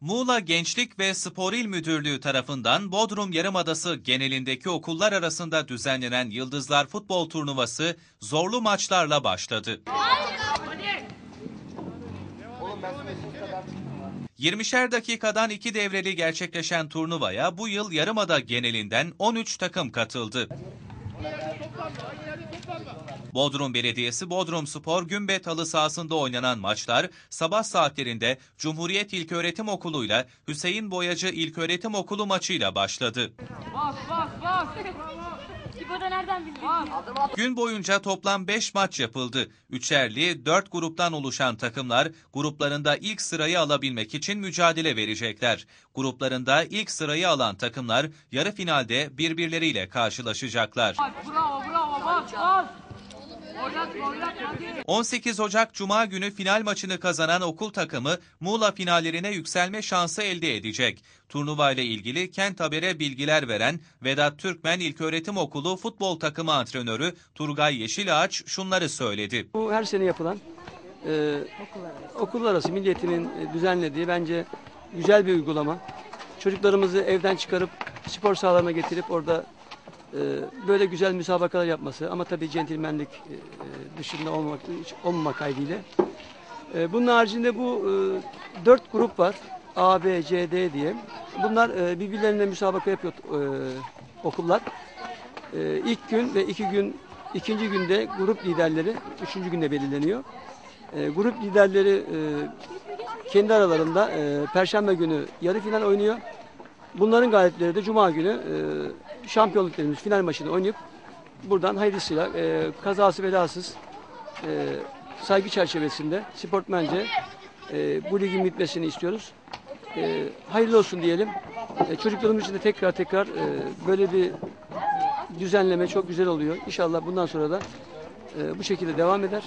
Muğla Gençlik ve Spor İl Müdürlüğü tarafından Bodrum Yarımadası genelindeki okullar arasında düzenlenen Yıldızlar Futbol Turnuvası zorlu maçlarla başladı. 20'şer dakikadan iki devreli gerçekleşen turnuvaya bu yıl Yarımada genelinden 13 takım katıldı. Bodrum Belediyesi Bodrum Spor Gümbet halı sahasında oynanan maçlar sabah saatlerinde Cumhuriyet İlköğretim Okulu ile Hüseyin Boyacı İlköğretim Okulu maçıyla başladı. Bas bas bas. İbo da nereden bildin? Gün boyunca toplam 5 maç yapıldı. Üçerli 4 gruptan oluşan takımlar gruplarında ilk sırayı alabilmek için mücadele verecekler. Gruplarında ilk sırayı alan takımlar yarı finalde birbirleriyle karşılaşacaklar. Bravo bravo bas bas. Oynatma oynatma hadi. 18 Ocak Cuma günü final maçını kazanan okul takımı Muğla finallerine yükselme şansı elde edecek. Turnuva ile ilgili Kent Haber'e bilgiler veren Vedat Türkmen İlköğretim Okulu futbol takımı antrenörü Turgay Yeşilağaç şunları söyledi. Bu her sene yapılan e, okullar arası milliyetinin e, düzenlediği bence güzel bir uygulama. Çocuklarımızı evden çıkarıp spor sahalarına getirip orada böyle güzel müsabakalar yapması ama tabii centilmenlik e, e, dışında olmamak, hiç olmamak kaydıyla. E, bunun haricinde bu e, dört grup var. A, B, C, D diye. Bunlar birbirlerine müsabaka yapıyor okullar. İlk gün ve iki gün ikinci günde grup liderleri üçüncü günde belirleniyor. Grup liderleri kendi aralarında Perşembe günü yarı final oynuyor. Bunların galipleri de Cuma günü e, şampiyonluklarımız final maçını oynayıp buradan hayırlısıyla e, kazası belasız e, saygı çerçevesinde sportmence e, bu ligin bitmesini istiyoruz. E, hayırlı olsun diyelim. E, çocuklarımız için de tekrar tekrar e, böyle bir düzenleme çok güzel oluyor. İnşallah bundan sonra da e, bu şekilde devam eder.